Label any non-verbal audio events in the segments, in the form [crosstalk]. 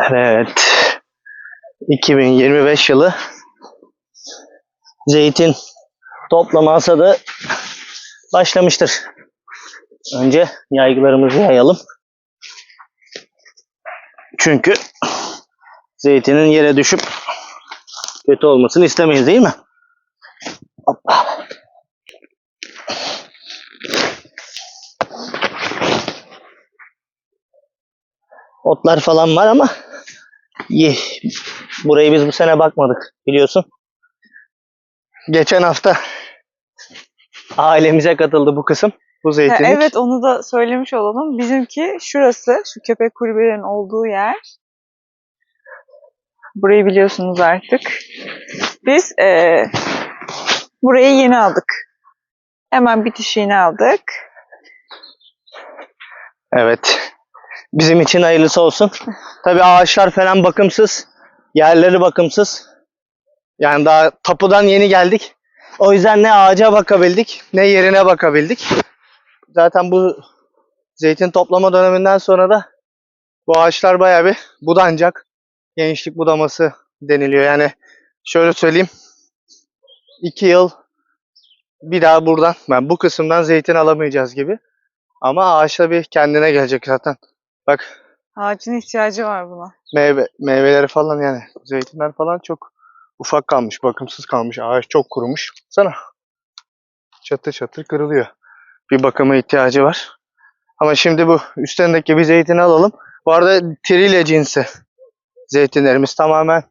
Evet. 2025 yılı zeytin toplama hasadı başlamıştır. Önce yaygılarımızı yayalım. Çünkü zeytinin yere düşüp kötü olmasını istemeyiz değil mi? Otlar falan var ama iyi. Burayı biz bu sene bakmadık biliyorsun. Geçen hafta ailemize katıldı bu kısım. Bu Ha, zeytinlik. evet onu da söylemiş olalım. Bizimki şurası, şu köpek kulübelerinin olduğu yer. Burayı biliyorsunuz artık. Biz eee burayı yeni aldık. Hemen bitişiğini aldık. Evet. Bizim için hayırlısı olsun. Tabii ağaçlar falan bakımsız. Yerleri bakımsız. Yani daha tapudan yeni geldik. O yüzden ne ağaca bakabildik ne yerine bakabildik. Zaten bu zeytin toplama döneminden sonra da bu ağaçlar bayağı bir budanacak. Gençlik budaması deniliyor. Yani şöyle söyleyeyim. iki yıl bir daha buradan, ben bu kısımdan zeytin alamayacağız gibi. Ama ağaçta bir kendine gelecek zaten. Bak Ağacın ihtiyacı var buna. meyve meyveleri falan yani zeytinler falan çok ufak kalmış, bakımsız kalmış. Ağaç çok kurumuş. Sana çatır çatır kırılıyor. Bir bakıma ihtiyacı var. Ama şimdi bu üstündeki bir zeytini alalım. Bu arada trilye cinsi zeytinlerimiz tamamen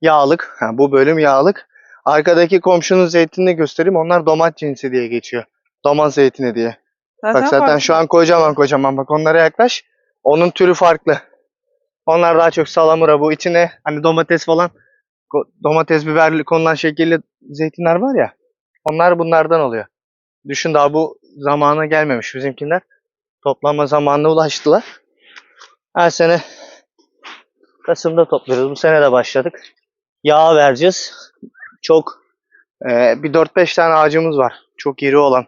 yağlık. Ha, bu bölüm yağlık. Arkadaki komşunun zeytinini göstereyim. Onlar domat cinsi diye geçiyor. Domat zeytini diye. Bak zaten farklı. şu an kocaman kocaman bak onlara yaklaş. Onun türü farklı. Onlar daha çok salamura bu içine hani domates falan domates biberli konulan şekilli zeytinler var ya. Onlar bunlardan oluyor. Düşün daha bu zamana gelmemiş bizimkiler. Toplama zamanına ulaştılar. Her sene Kasım'da topluyoruz. Bu sene de başladık. Yağ vereceğiz. Çok e, bir 4-5 tane ağacımız var. Çok iri olan.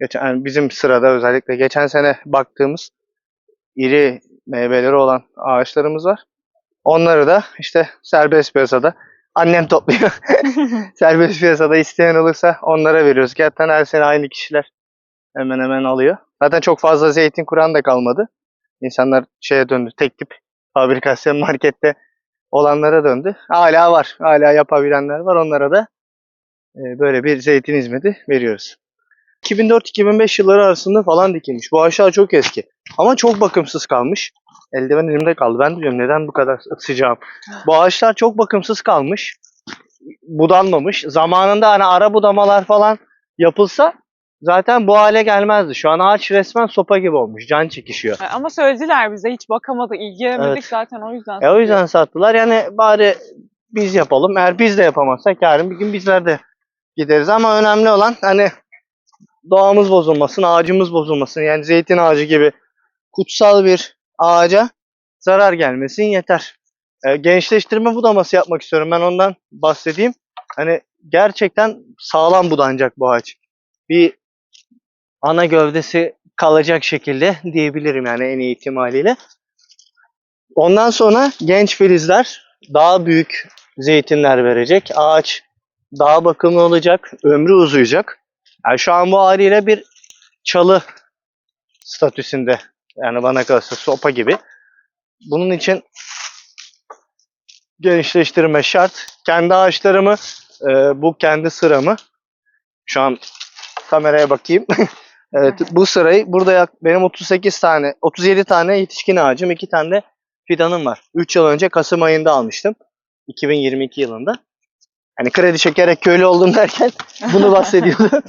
Geçen, yani bizim sırada özellikle geçen sene baktığımız iri meyveleri olan ağaçlarımız var. Onları da işte serbest piyasada annem topluyor. [laughs] serbest piyasada isteyen olursa onlara veriyoruz. Zaten her sene aynı kişiler hemen hemen alıyor. Zaten çok fazla zeytin kuran da kalmadı. İnsanlar şeye döndü. Tek tip fabrikasyon markette olanlara döndü. Hala var. Hala yapabilenler var. Onlara da e, böyle bir zeytin hizmeti veriyoruz. 2004-2005 yılları arasında falan dikilmiş. Bu ağaçlar çok eski. Ama çok bakımsız kalmış. Eldiven elimde kaldı. Ben diyorum neden bu kadar sıcağım. Bu ağaçlar çok bakımsız kalmış. Budanmamış. Zamanında hani ara budamalar falan yapılsa zaten bu hale gelmezdi. Şu an ağaç resmen sopa gibi olmuş. Can çekişiyor. Ama söylediler bize hiç bakamadık, ilgilenemedik Evet. zaten o yüzden. E o yüzden sattılar. Yani bari biz yapalım. Eğer biz de yapamazsak yarın bir gün bizler de gideriz. Ama önemli olan hani doğamız bozulmasın, ağacımız bozulmasın. Yani zeytin ağacı gibi kutsal bir ağaca zarar gelmesin yeter. E, gençleştirme budaması yapmak istiyorum. Ben ondan bahsedeyim. Hani gerçekten sağlam budanacak bu ağaç. Bir ana gövdesi kalacak şekilde diyebilirim yani en iyi ihtimaliyle. Ondan sonra genç filizler daha büyük zeytinler verecek. Ağaç daha bakımlı olacak, ömrü uzayacak. Yani şu an bu haliyle bir çalı statüsünde. Yani bana kalırsa sopa gibi. Bunun için gençleştirme şart. Kendi ağaçlarımı, e, bu kendi sıramı. Şu an kameraya bakayım. [laughs] evet, bu sırayı burada yak- benim 38 tane, 37 tane yetişkin ağacım, 2 tane de fidanım var. 3 yıl önce Kasım ayında almıştım. 2022 yılında. Hani kredi çekerek köylü oldum derken [laughs] bunu bahsediyordum.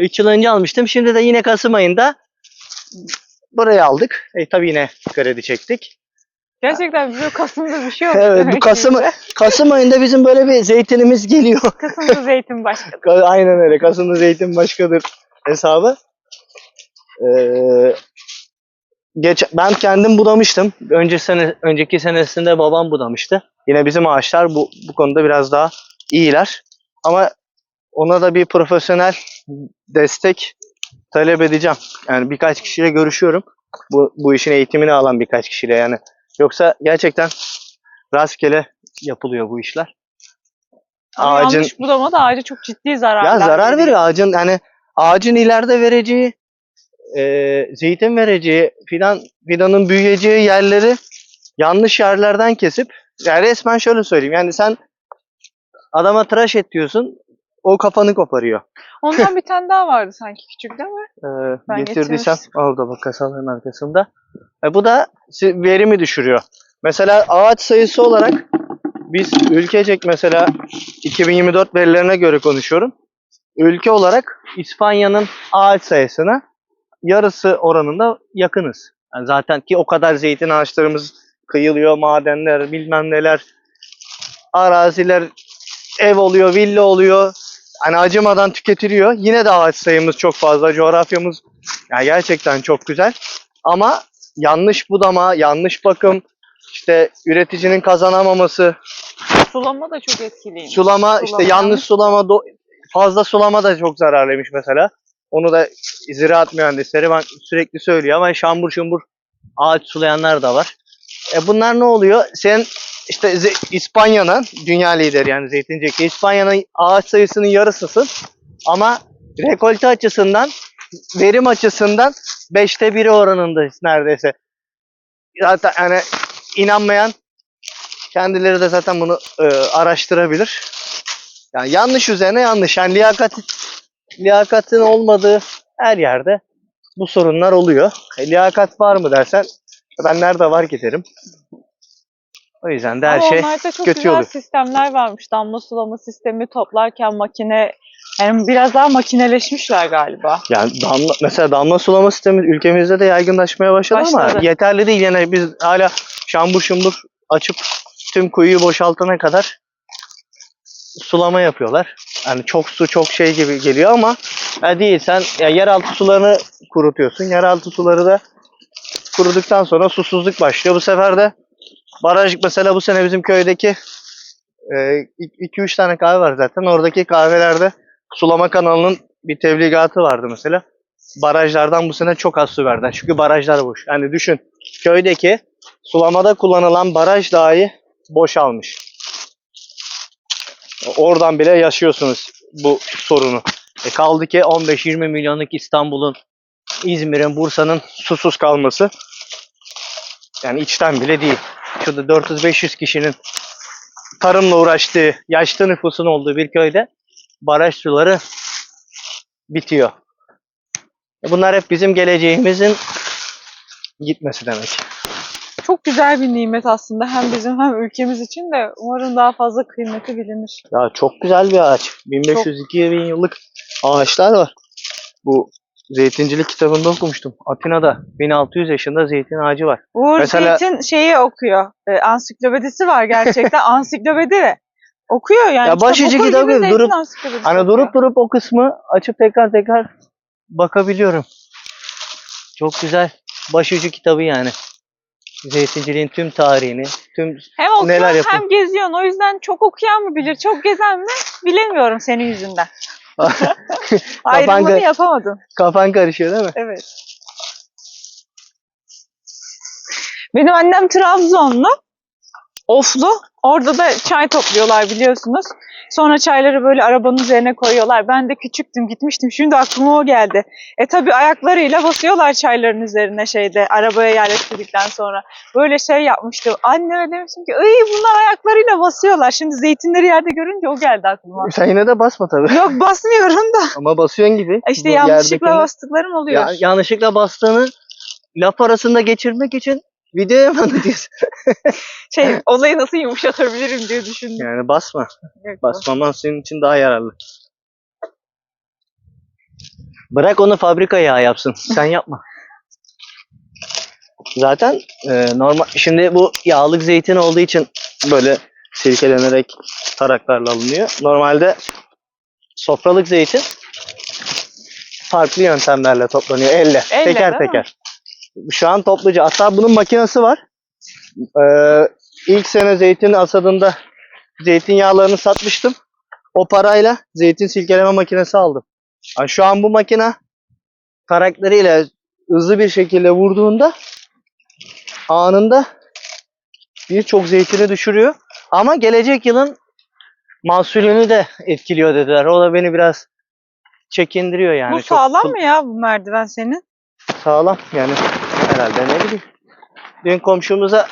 3 yıl önce almıştım. Şimdi de yine Kasım ayında burayı aldık. E, tabii yine kredi çektik. Gerçekten bir Kasım'da bir şey yok. Evet bu Kasım, Kasım ayında bizim böyle bir zeytinimiz geliyor. Kasım'da zeytin başladı. Ka- [laughs] Aynen öyle. Kasım'da zeytin başkadır hesabı. Ee, geç, ben kendim budamıştım. Önce sene, önceki senesinde babam budamıştı. Yine bizim ağaçlar bu, bu konuda biraz daha iyiler. Ama ona da bir profesyonel destek talep edeceğim. Yani birkaç kişiyle görüşüyorum. Bu, bu işin eğitimini alan birkaç kişiyle yani Yoksa gerçekten rastgele yapılıyor bu işler. Ama Ağacın- yanlış budama da ağaca çok ciddi zararlar Ya zarar veriyor ağacın yani ağacın ileride vereceği e, zeytin vereceği fidan fidanın büyüyeceği yerleri yanlış yerlerden kesip yani resmen şöyle söyleyeyim yani sen adama tıraş et diyorsun o kafanı koparıyor. Ondan [laughs] bir tane daha vardı sanki küçük değil mi? Ee, Ben getirdiysem orada bak kasaların arkasında. E, bu da si- verimi düşürüyor. Mesela ağaç sayısı olarak biz ülkecek mesela 2024 verilerine göre konuşuyorum. Ülke olarak İspanya'nın ağaç sayısına yarısı oranında yakınız. Yani zaten ki o kadar zeytin ağaçlarımız kıyılıyor, madenler, bilmem neler, araziler, ev oluyor, villa oluyor. Hani acımadan tüketiliyor. Yine de ağaç sayımız çok fazla. Coğrafyamız yani gerçekten çok güzel. Ama yanlış budama, yanlış bakım, işte üreticinin kazanamaması, Sulama da çok etkiliymiş. sulama, işte Sulama yanlış yanlış. sulama, fazla sulama da çok zararlıymış mesela. Onu da ziraat mühendisleri ben sürekli söylüyor ama şambur şumbur ağaç sulayanlar da var. E bunlar ne oluyor? Sen işte İspanya'nın dünya lideri yani zeytincilikte İspanya'nın ağaç sayısının yarısısın ama rekolte açısından verim açısından 5'te 1'i oranındayız neredeyse. Zaten yani inanmayan kendileri de zaten bunu e, araştırabilir. Yani yanlış üzerine yanlış. Yani liyakat liyakatın olmadığı her yerde bu sorunlar oluyor. E, liyakat var mı dersen ben nerede var ki derim. O yüzden de her Ama şey onlarda çok kötü güzel oluyor. sistemler varmış. Damla sulama sistemi toplarken makine yani biraz daha makineleşmişler galiba. Yani damla, mesela damla sulama sistemi ülkemizde de yaygınlaşmaya başladı, ama Başladı. yeterli değil. Yani biz hala şambur şumbur açıp tüm kuyuyu boşaltana kadar sulama yapıyorlar. Yani çok su çok şey gibi geliyor ama ya değil. Sen ya yeraltı sularını kurutuyorsun. Yeraltı suları da kuruduktan sonra susuzluk başlıyor. Bu sefer de baraj mesela bu sene bizim köydeki 2-3 tane kahve var zaten. Oradaki kahvelerde sulama kanalının bir tebligatı vardı mesela. Barajlardan bu sene çok az su verdiler. Çünkü barajlar boş. Yani düşün köydeki sulamada kullanılan baraj dahi boşalmış. Oradan bile yaşıyorsunuz bu sorunu. E kaldı ki 15-20 milyonluk İstanbul'un, İzmir'in, Bursa'nın susuz kalması yani içten bile değil. Şurada 400-500 kişinin tarımla uğraştığı, yaşlı nüfusun olduğu bir köyde baraj suları bitiyor. E Bunlar hep bizim geleceğimizin gitmesi demek. Çok güzel bir nimet aslında hem bizim hem ülkemiz için de umarım daha fazla kıymeti bilinir. Ya çok güzel bir ağaç. 1500-2000 yıllık ağaçlar var. Bu zeytincilik kitabında okumuştum. Atina'da 1600 yaşında zeytin ağacı var. Uğur Mesela- Zeytin şeyi okuyor. E, ansiklopedisi var gerçekten. [laughs] Ansiklopedi de. Okuyor yani. Ya Kitap başucu okur kitabı gibi durup- Hani okuyor. durup durup o kısmı açıp tekrar tekrar bakabiliyorum. Çok güzel. Başucu kitabı yani. Zeytinciliğin tüm tarihini, tüm Hem okuyor neler yapıyor. hem geziyorsun. O yüzden çok okuyan mı bilir, çok gezen mi bilemiyorum senin yüzünden. [laughs] Ayrımını Kafan- yapamadın. kafan karışıyor değil mi? Evet. Benim annem Trabzonlu. Oflu. Orada da çay topluyorlar biliyorsunuz. Sonra çayları böyle arabanın üzerine koyuyorlar. Ben de küçüktüm gitmiştim. Şimdi aklıma o geldi. E tabi ayaklarıyla basıyorlar çayların üzerine şeyde arabaya yerleştirdikten sonra. Böyle şey yapmıştım. Anneme demiştim ki Iy, bunlar ayaklarıyla basıyorlar. Şimdi zeytinleri yerde görünce o geldi aklıma. Sen yine de basma tabii. Yok basmıyorum da. Ama basıyorsun gibi. İşte Bu yanlışlıkla yerdekini- bastıklarım oluyor. Ya, yanlışlıkla bastığını laf arasında geçirmek için videoya mı anlatıyorsun? [laughs] şey olayı nasıl yumuşatabilirim diye düşündüm. Yani basma. Evet, Basmaman senin için daha yararlı. Bırak onu fabrika yağı yapsın. Sen yapma. Zaten e, normal şimdi bu yağlık zeytin olduğu için böyle silkelenerek taraklarla alınıyor. Normalde sofralık zeytin farklı yöntemlerle toplanıyor. Elle. Elle, teker değil mi? teker. Şu an topluca. Hatta bunun makinesi var. Ee, ilk sene zeytin asadında zeytinyağlarını satmıştım. O parayla zeytin silkeleme makinesi aldım. Yani şu an bu makine karakteriyle hızlı bir şekilde vurduğunda anında birçok zeytini düşürüyor. Ama gelecek yılın mahsulünü de etkiliyor dediler. O da beni biraz çekindiriyor yani. bu Çok sağlam kul- mı ya bu merdiven senin? Sağlam yani herhalde ne bileyim. Dün komşumuza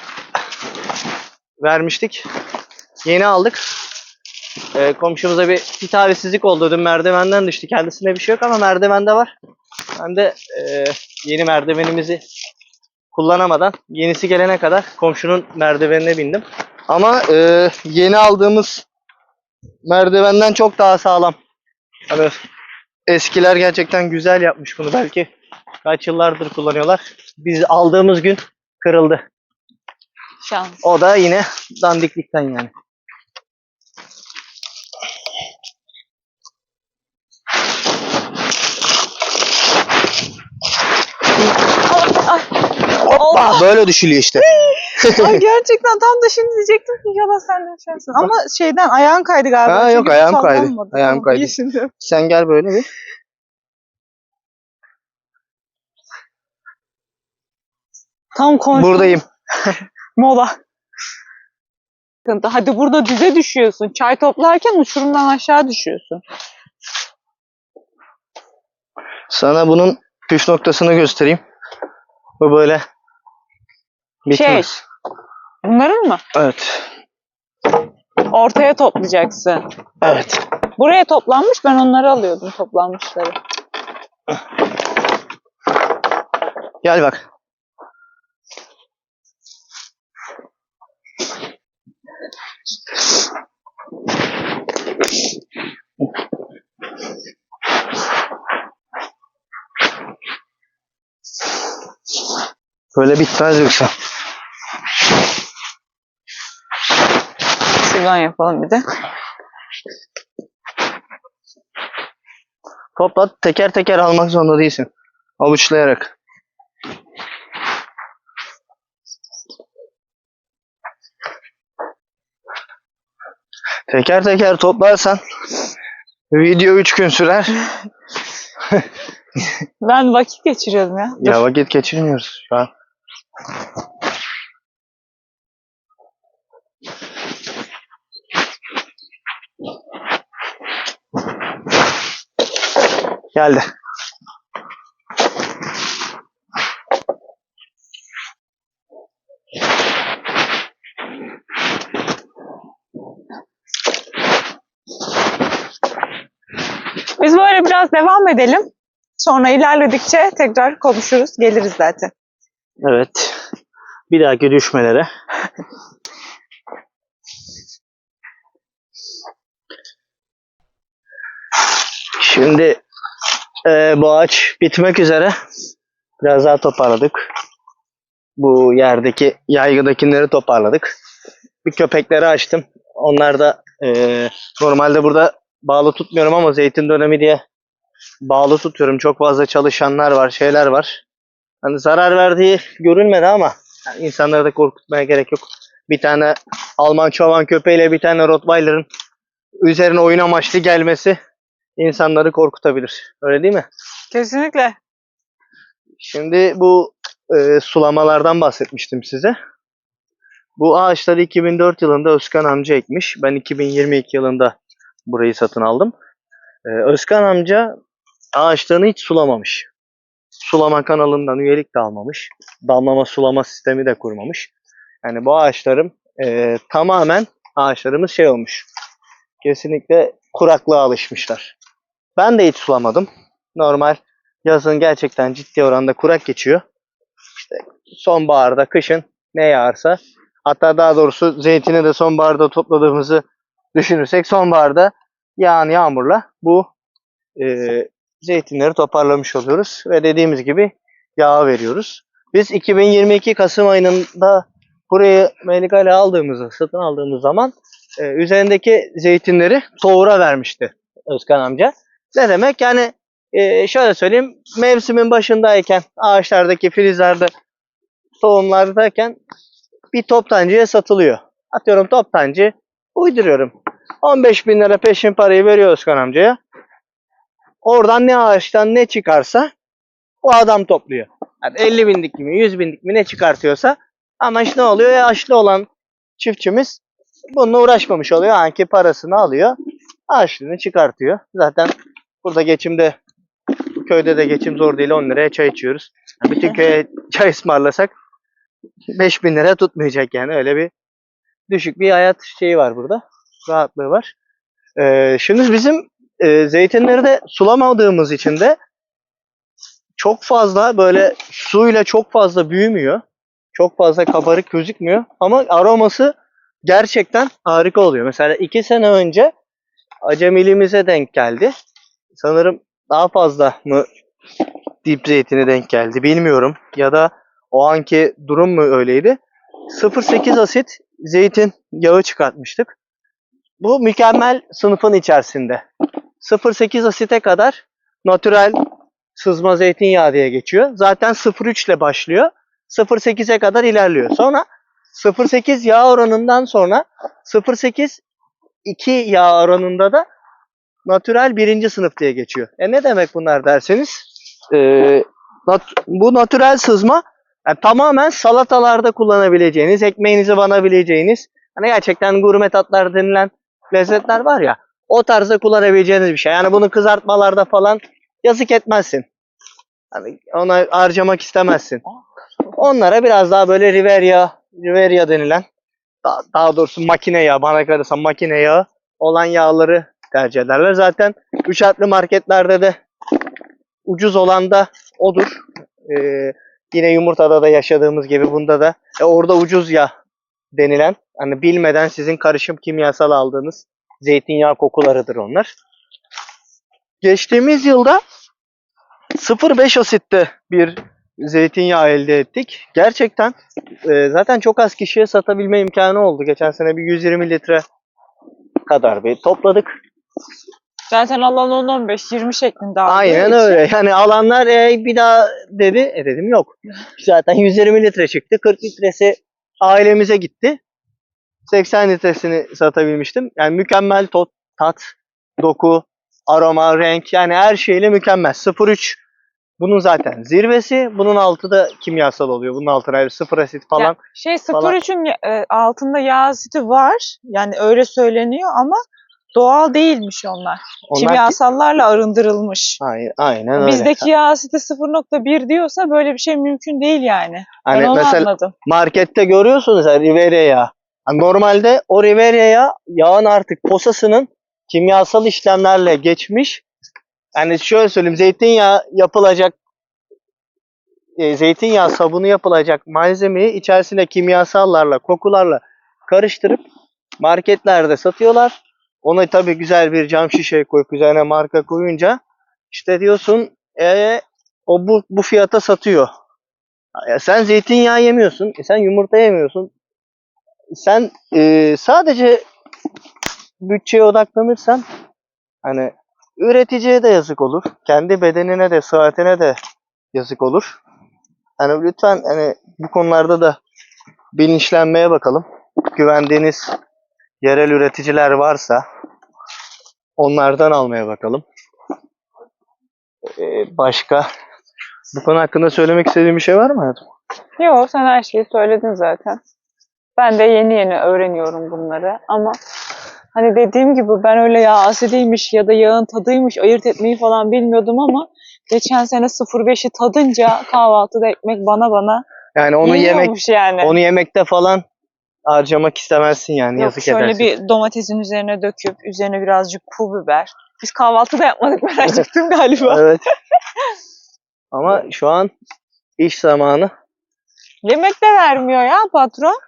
vermiştik. Yeni aldık. Ee, komşumuza bir, talihsizlik oldu. Dün merdivenden düştü. Kendisinde bir şey yok ama merdivende var. Ben de e, yeni merdivenimizi kullanamadan yenisi gelene kadar komşunun merdivenine bindim. Ama e, yeni aldığımız merdivenden çok daha sağlam. Hani eskiler gerçekten güzel yapmış bunu. Belki kaç yıllardır kullanıyorlar. Biz aldığımız gün kırıldı. Şans. O da yine dandiklikten yani. Ay, Hoppa böyle düşülüyor işte. ay [laughs] gerçekten tam da şimdi diyecektim ki inşallah sen de düşersin. Ama şeyden ayağın kaydı galiba. Ha, yok, çünkü ayağım kaydı. sallanmadı. Ayağım Tamam, kaydı. iyi şimdi. Sen gel böyle bir. Tam konuştum. Buradayım. [laughs] Mola. Sıkıntı. Hadi burada düze düşüyorsun. Çay toplarken uçurumdan aşağı düşüyorsun. Sana bunun püf noktasını göstereyim. Bu böyle bitmez. Bunların mı? Evet. Ortaya toplayacaksın. Evet. Buraya toplanmış ben onları alıyordum toplanmışları. Gel bak. Böyle bitmez yoksa. Şuradan yapalım bir de. Topla teker teker almak zorunda değilsin. Avuçlayarak. Teker teker toplarsan video 3 gün sürer. [laughs] Ben vakit geçiriyorum ya. Dur. Ya vakit geçirmiyoruz şu an. Geldi. Biz böyle biraz devam edelim. Sonra ilerledikçe tekrar konuşuruz. Geliriz zaten. Evet. Bir dahaki düşmelere. Şimdi e, bu ağaç bitmek üzere. Biraz daha toparladık. Bu yerdeki yaygıdakileri toparladık. Bir köpekleri açtım. Onlar da e, normalde burada bağlı tutmuyorum ama zeytin dönemi diye bağlı tutuyorum. Çok fazla çalışanlar var, şeyler var. Hani zarar verdiği görülmedi ama yani insanları da korkutmaya gerek yok. Bir tane Alman çoban köpeğiyle bir tane Rottweiler'ın üzerine oyun amaçlı gelmesi insanları korkutabilir. Öyle değil mi? Kesinlikle. Şimdi bu e, sulamalardan bahsetmiştim size. Bu ağaçları 2004 yılında Özkan amca ekmiş. Ben 2022 yılında burayı satın aldım. E, Özkan amca ağaçlarını hiç sulamamış. Sulama kanalından üyelik de almamış. Damlama sulama sistemi de kurmamış. Yani bu ağaçlarım e, tamamen ağaçlarımız şey olmuş. Kesinlikle kuraklığa alışmışlar. Ben de hiç sulamadım. Normal yazın gerçekten ciddi oranda kurak geçiyor. İşte sonbaharda, kışın ne yağarsa hatta daha doğrusu zeytini de sonbaharda topladığımızı düşünürsek sonbaharda yağan yağmurla bu e, zeytinleri toparlamış oluyoruz ve dediğimiz gibi yağ veriyoruz. Biz 2022 Kasım ayında burayı Melikale aldığımızda, satın aldığımız zaman e, üzerindeki zeytinleri tohura vermişti Özkan amca. Ne demek? Yani e, şöyle söyleyeyim, mevsimin başındayken ağaçlardaki filizlerde tohumlardayken bir toptancıya satılıyor. Atıyorum toptancı uyduruyorum. 15 bin lira peşin parayı veriyor Özkan amcaya. Oradan ne ağaçtan ne çıkarsa o adam topluyor. Yani 50 binlik mi 100 binlik mi ne çıkartıyorsa ama işte ne oluyor? Yaşlı olan çiftçimiz bununla uğraşmamış oluyor. Anki parasını alıyor. Harçlığını çıkartıyor. Zaten burada geçimde köyde de geçim zor değil. 10 liraya çay içiyoruz. Bütün köye çay ısmarlasak 5000 lira tutmayacak yani. Öyle bir düşük bir hayat şeyi var burada. Rahatlığı var. Ee, şimdi bizim e, zeytinleri de sulamadığımız için de çok fazla böyle suyla çok fazla büyümüyor. Çok fazla kabarık gözükmüyor. Ama aroması gerçekten harika oluyor. Mesela iki sene önce acemiliğimize denk geldi. Sanırım daha fazla mı dip zeytini denk geldi bilmiyorum. Ya da o anki durum mu öyleydi. 0.8 asit zeytin yağı çıkartmıştık. Bu mükemmel sınıfın içerisinde. 0.8 asite kadar natürel sızma zeytinyağı diye geçiyor. Zaten 0.3 ile başlıyor. 0.8'e kadar ilerliyor. Sonra 0.8 yağ oranından sonra 0.8 2 yağ oranında da natürel birinci sınıf diye geçiyor. E ne demek bunlar derseniz e, nat- bu natürel sızma yani tamamen salatalarda kullanabileceğiniz, ekmeğinize banabileceğiniz hani gerçekten gurme tatlar denilen lezzetler var ya o tarzda kullanabileceğiniz bir şey. Yani bunu kızartmalarda falan yazık etmezsin. Hani ona harcamak istemezsin. Onlara biraz daha böyle Riveria, Riveria denilen daha, daha doğrusu makine yağı, bana kalırsa makine yağı olan yağları tercih ederler. Zaten üç harfli marketlerde de ucuz olan da odur. Ee, yine yumurtada da yaşadığımız gibi bunda da e, orada ucuz yağ denilen hani bilmeden sizin karışım kimyasal aldığınız zeytinyağı kokularıdır onlar. Geçtiğimiz yılda 0.5 asitte bir zeytinyağı elde ettik. Gerçekten e, zaten çok az kişiye satabilme imkanı oldu. Geçen sene bir 120 litre kadar bir topladık. Zaten alan 10-15-20 şeklinde aldığı Aynen için. öyle. Yani alanlar e, bir daha dedi. E dedim yok. [laughs] Zaten 120 litre çıktı. 40 litresi ailemize gitti. 80 litresini satabilmiştim. Yani mükemmel tot, tat, doku, aroma, renk yani her şeyle mükemmel. 0.3 bunun zaten zirvesi. Bunun altı da kimyasal oluyor. Bunun altına ayrı sıfır asit falan. Ya, şey falan. 03'ün e, altında yağ asidi var. Yani öyle söyleniyor ama doğal değilmiş onlar. Onlar Kimyasallarla arındırılmış. Aynen, aynen öyle. Bizdeki yağ asidi 0.1 diyorsa böyle bir şey mümkün değil yani. Hani ben onu mesela anladım. markette görüyorsunuz ya Riveria yağı. Hani normalde o Riveria yağı, yağın artık posasının kimyasal işlemlerle geçmiş. Yani şöyle söyleyeyim zeytinyağı yapılacak e, zeytinyağı sabunu yapılacak malzemeyi içerisine kimyasallarla, kokularla karıştırıp marketlerde satıyorlar. Ona tabii güzel bir cam şişe koyup üzerine marka koyunca işte diyorsun e, o bu, bu fiyata satıyor. Ya sen zeytinyağı yemiyorsun, e sen yumurta yemiyorsun. Sen e, sadece bütçeye odaklanırsan hani üreticiye de yazık olur. Kendi bedenine de, sıhhatine de yazık olur. Hani lütfen hani bu konularda da bilinçlenmeye bakalım. Güvendiğiniz yerel üreticiler varsa onlardan almaya bakalım. Ee, başka bu konu hakkında söylemek istediğim bir şey var mı hayatım? Yok sen her şeyi söyledin zaten. Ben de yeni yeni öğreniyorum bunları ama hani dediğim gibi ben öyle yağ asidiymiş ya da yağın tadıymış ayırt etmeyi falan bilmiyordum ama geçen sene 05'i tadınca kahvaltıda ekmek bana bana Yani onu yemek yani. onu yemekte falan harcamak istemezsin yani Yok yazık şöyle edersin. bir domatesin üzerine döküp üzerine birazcık pul biber. Biz kahvaltıda yapmadık ben acıktım galiba. Evet. [laughs] Ama şu an iş zamanı. Yemek de vermiyor ya patron.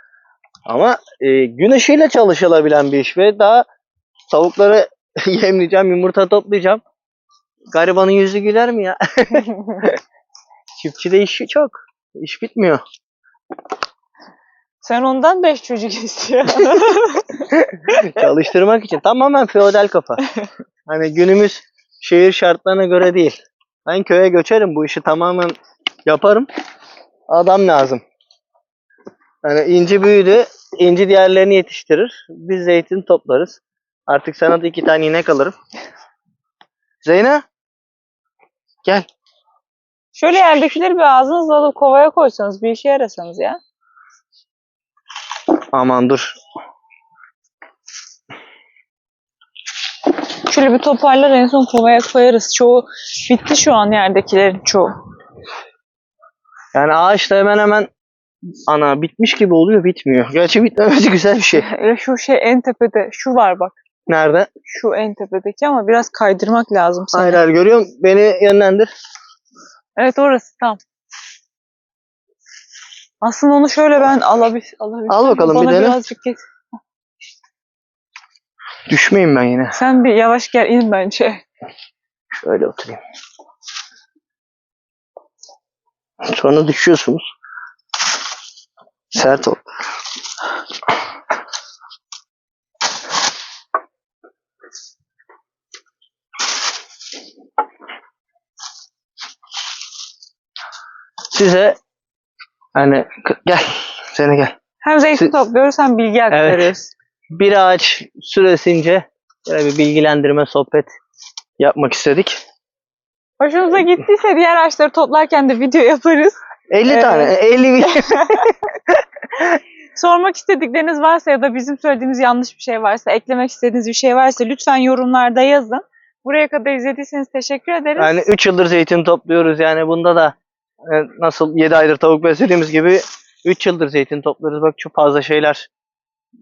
Ama e, gün ışığıyla çalışılabilen bir iş ve daha tavukları [laughs] yemleyeceğim, yumurta toplayacağım. Garibanın yüzü güler mi ya? [laughs] Çiftçide işi çok. İş bitmiyor. Sen ondan beş çocuk istiyorsun. [laughs] Çalıştırmak için tamamen feodal kafa. Hani günümüz şehir şartlarına göre değil. Ben köye göçerim bu işi tamamen yaparım. Adam lazım. Hani inci büyüdü, inci diğerlerini yetiştirir. Biz zeytin toplarız. Artık sana da iki tane inek alırım. Zeyna. Gel. Şöyle yerdekileri bir ağzınızla alıp kovaya koysanız bir işe yarasanız ya. Aman dur. Şöyle bir toparlar en son kovaya koyarız. Çoğu bitti şu an yerdekilerin çoğu. Yani ağaç da hemen hemen ana bitmiş gibi oluyor bitmiyor. Gerçi bitmemesi güzel bir şey. Hele şu şey en tepede. Şu var bak. Nerede? Şu en tepedeki ama biraz kaydırmak lazım sana. Hayır hayır görüyor musun? Beni yönlendir. Evet orası tam. Aslında onu şöyle ben alabil alabilsem. Al bakalım, bir Bana dene. birazcık get. Düşmeyeyim ben yine. Sen bir yavaş gel in bence. Şöyle oturayım. Sonra düşüyorsunuz. Sert ol. Size hani gel seni gel. Hem zeytin Siz- topluyoruz hem bilgi aktarıyoruz. Bir ağaç süresince böyle bir bilgilendirme sohbet yapmak istedik. Hoşunuza gittiyse diğer ağaçları toplarken de video yaparız. 50 Evet. tane 50 bin. [laughs] Sormak istedikleriniz varsa ya da bizim söylediğimiz yanlış bir şey varsa, eklemek istediğiniz bir şey varsa lütfen yorumlarda yazın. Buraya kadar izlediyseniz teşekkür ederiz. Yani 3 yıldır zeytin topluyoruz yani bunda da e, nasıl 7 aydır tavuk beslediğimiz gibi 3 yıldır zeytin topluyoruz. Bak çok fazla şeyler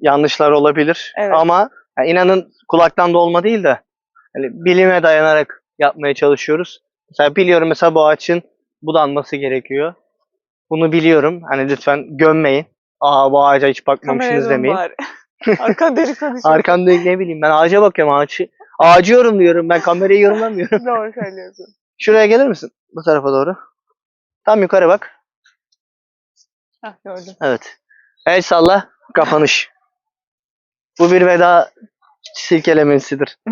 yanlışlar olabilir. Evet. Ama yani inanın kulaktan dolma değil de hani bilime dayanarak yapmaya çalışıyoruz. Mesela biliyorum mesela bu ağaçın budanması gerekiyor. Bunu biliyorum. Hani lütfen gömmeyin. Aa bu ağaca hiç bakmamışsınız demeyin. bari. [laughs] Arkan konuşuyor. Arkamda ne bileyim ben ağaca bakıyorum ağacı. Ağacı yorumluyorum ben kamerayı yorumlamıyorum. [laughs] Doğru söylüyorsun. Şuraya gelir misin? Bu tarafa doğru. Tam yukarı bak. Hah gördüm. Evet. El salla. Kapanış. Bu bir veda silkelemesidir. [laughs]